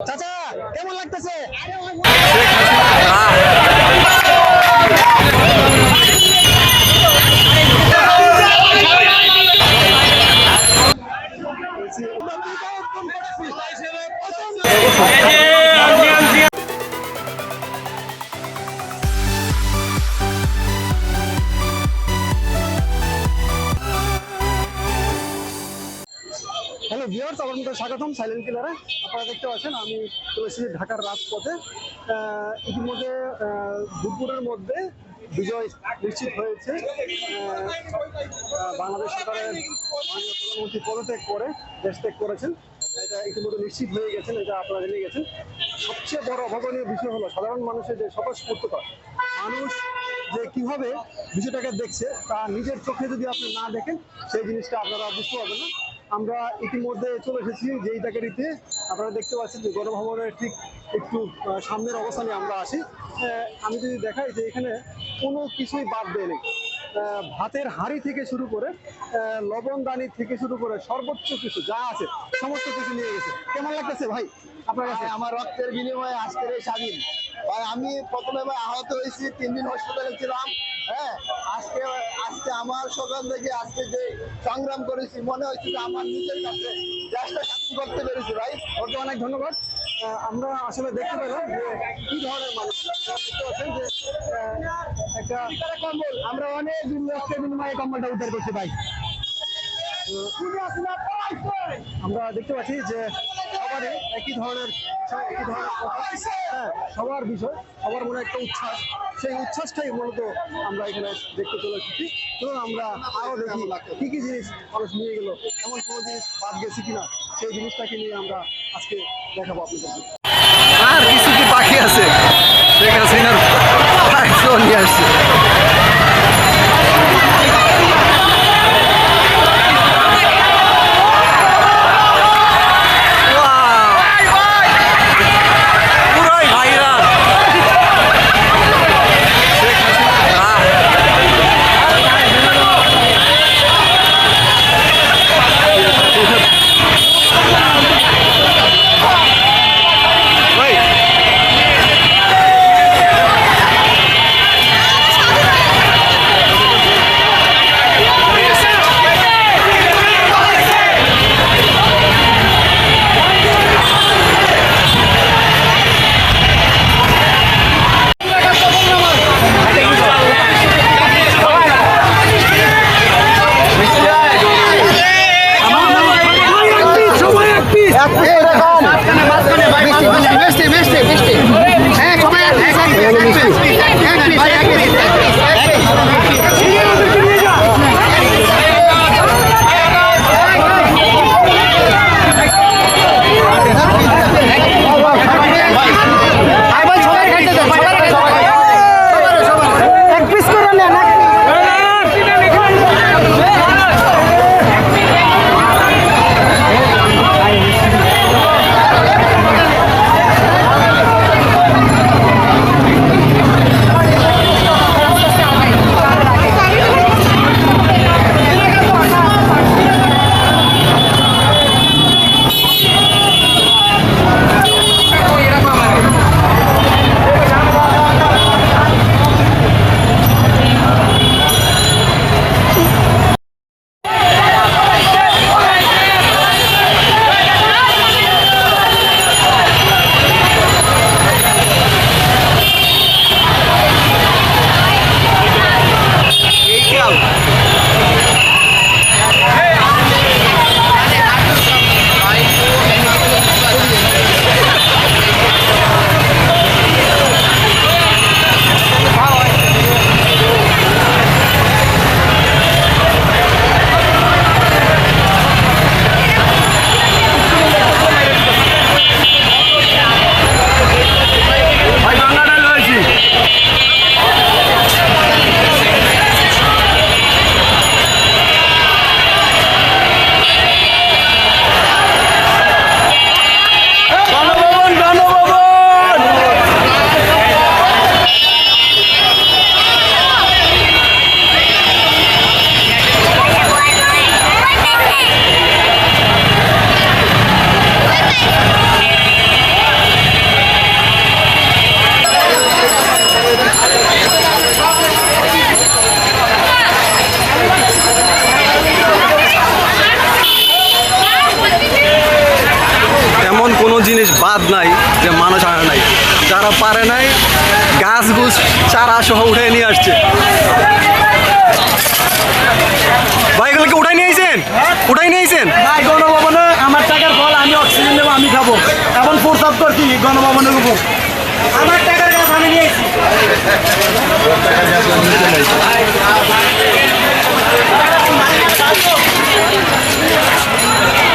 চাচা কেমন লাগতেছে? হ্যালো ভিউয়ার্স আমার মধ্যে স্বাগতম সাইলেন্ট কিলারে আপনারা দেখতে পাচ্ছেন, আমি চলে এসেছি ঢাকার রাজপথে। ইতিমধ্যে দুপুরের মধ্যে বিজয় নিশ্চিত হয়েছে। বাংলাদেশ সরকারের প্রধানমন্ত্রী পদত্যাগ করে, দেশ ত্যাগ করেছেন। এটা ইতিমধ্যে নিশ্চিত হয়ে গেছেন, এটা আপনারা জেনে গেছেন। সবচেয়ে বড় অভাবনীয় বিষয় হলো, সাধারণ মানুষের যে স্বতঃস্ফূর্ততা মানুষ যে কীভাবে বিষয়টাকে দেখছে, তা নিজের চোখে যদি আপনি না দেখেন, সেই জিনিসটা আপনারা বুঝতে পারবেন না। আমরা ইতিমধ্যে চলে এসেছি যেই জায়গাটিতে আপনারা দেখতে পাচ্ছেন যে গণভবনের ঠিক একটু সামনের অবস্থানে আমরা আসি আমি যদি দেখাই যে এখানে কোনো কিছুই বাদ নেই। ভাতের হাঁড়ি থেকে শুরু করে লবণদানি থেকে শুরু করে সর্বোচ্চ কিছু যা আছে সমস্ত কিছু নিয়ে গেছে। কেমন লাগতেছে ভাই আপনার কাছে? আমার রক্তের বিনিময়ে আজকের এই স্বাধীন। ভাই আমি প্রথমে ভাই আহত হয়েছি তিন দিন হসপিটালে ছিলাম হ্যাঁ? আজকে আজকে আমার সকাল থেকে আজকে যে সংগ্রাম করেছি মনে হচ্ছে যে আমার নিজের কাছে দেশটা স্বাধীন করতে পেরেছি ভাই। ওকে অনেক ধন্যবাদ। আমরা আসলে দেখতে পেলাম যে কি ধরনের মানুষ দেখতে পাচ্ছেন যে আমরা অনেক রক্তের বিনিময়ে কম্বলটা উদ্ধার করছি ভাই। আমরা দেখতে পাচ্ছি যে সবারই একই ধরনের একই ধরনের হ্যাঁ সবার বিষয়, সবার মনে একটা উচ্ছ্বাস। সেই উচ্ছ্বাসটাই মূলত আমরা এখানে দেখতে চলে এসেছি। চলুন আমরা আরও দেখি কি কি জিনিস মানুষ নিয়ে গেল, এমন কোনো জিনিস বাদ গেছে কিনা, সেই জিনিসটাকে নিয়ে আমরা আজকে দেখাবো আপনাদেরকে আর কিছু কি বাকি আছে? ফ্লাইটও নিয়ে আসছে পুরোই বাদ নাই, যে মানুষ আনে নাই। যারা পারে নাই গাছ গুছ চারা সহ উঠে নিয়ে আসছে। ভাই এগুলো উঠাই নিয়ে আইছেন? উঠাই নিয়ে আইছেন? গণভবনে আমার টাকার ফল, আমি অক্সিজেন নেব আমি খাব। এখন প্রস্তাব করছি, গণভবনের উপর। আমার টাকার গাছ আমি নিয়েছি এই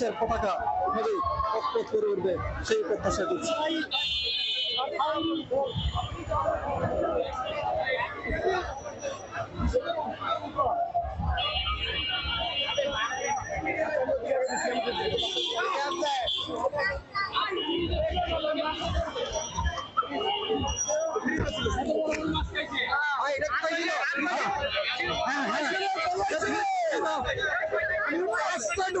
দেশের পতাকা ভাবেই প্রস্তুত করে উঠবে সেই প্রত্যাশা করছি। হ্যাঁ, হ্যাঁ। Hasta no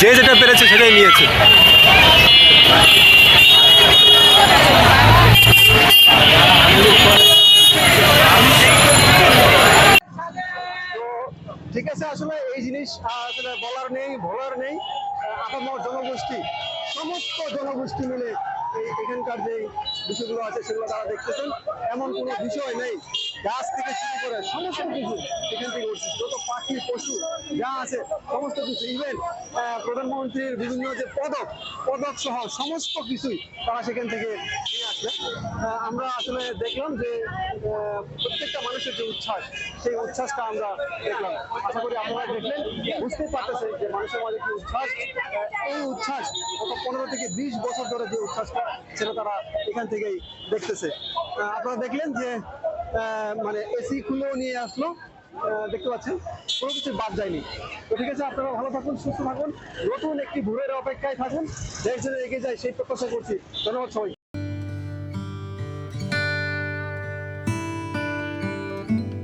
যে যেটা পেরেছে সেটাই নিয়েছে। ঠিক আছে, আসলে এই জিনিস আসলে বলার নেই বলার নেই। আপামর জনগোষ্ঠী, সমস্ত জনগোষ্ঠী মিলে এখানকার যে বিষয়গুলো আছে, সেগুলো তারা দেখতেছেন। এমন কোনো বিষয় নেই গাছ থেকে শুরু করে সমস্ত কিছু এখান থেকে উঠছে। যত পাখি, পশু যা আছে, সমস্ত কিছু। ইভেন প্রধানমন্ত্রীর বিভিন্ন যে পদক পদক সহ সমস্ত কিছুই তারা সেখান থেকে নিয়ে আসবে আমরা আসলে দেখলাম যে প্রত্যেকটা মানুষের যে উচ্ছ্বাস, সেই উচ্ছ্বাসটা আমরা দেখলাম। আশা করি আপনারা দেখলেন বুঝতে পারতেছেন যে মানুষের মাঝে কি উচ্ছ্বাস। এই উচ্ছ্বাস গত পনেরো থেকে বিশ বছর ধরে যে উচ্ছ্বাসটা, সেটা তারা এখান থেকেই দেখতেছে। আপনারা দেখলেন যে মানে এসি খুলেও নিয়ে আসলো। দেখতে পাচ্ছেন, কোনো কিছু বাদ যায়নি। তো ঠিক আছে, আপনারা ভালো থাকুন, সুস্থ থাকুন। নতুন একটি ভোরের অপেক্ষায় থাকুন। দেশ যেন এগিয়ে যায় সেই প্রত্যাশা করছি। ধন্যবাদ সবাই